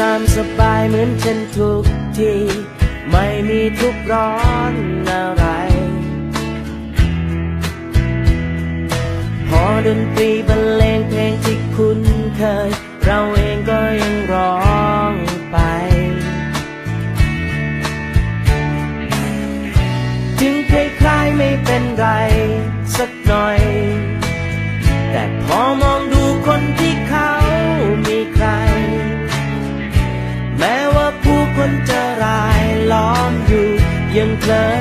ตามสบายเหมือนฉันทุกที ไม่มีทุกร้อนอะไร พอดนตรีบรรเลงเพลงที่คุ้นเคย เราเองก็ยังร้องไป ถึงคล้ายๆไม่เป็นไรสักหน่อย แต่พอมอง ยั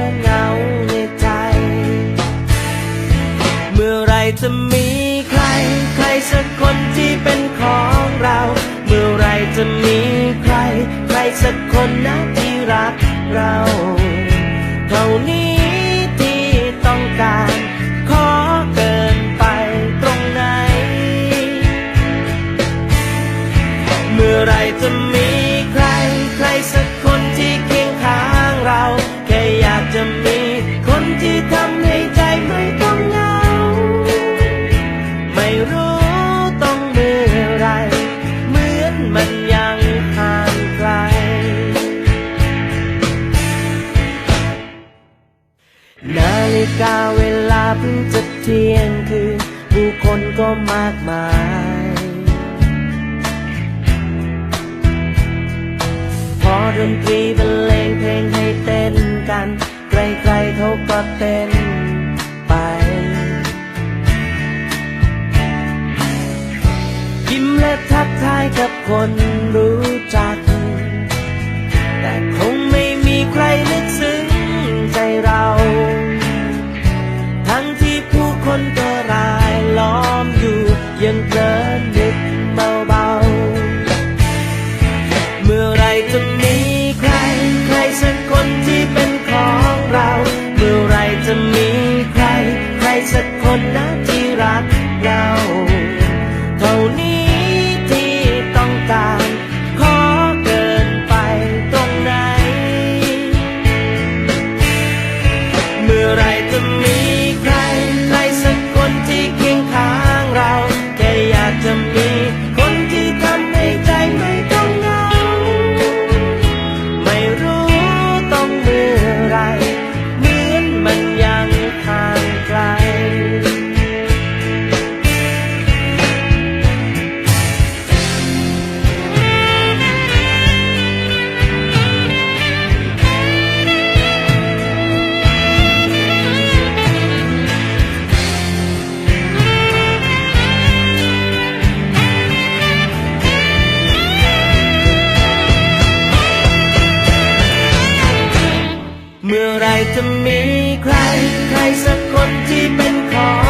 ฬิกาเวลาเพิ่งจะเที่ยงคืนผู้คนก็มากมาย พอดนตรีบรรเลงเพลงให้เต้นกัน ใครๆเขาก็เต้นไป ยิ้มและทักทายกับคนรู้จัก แต่คงไม่มีใคร ผู้ เมื่อไรจะมีใครใครสักคนที่เป็นของ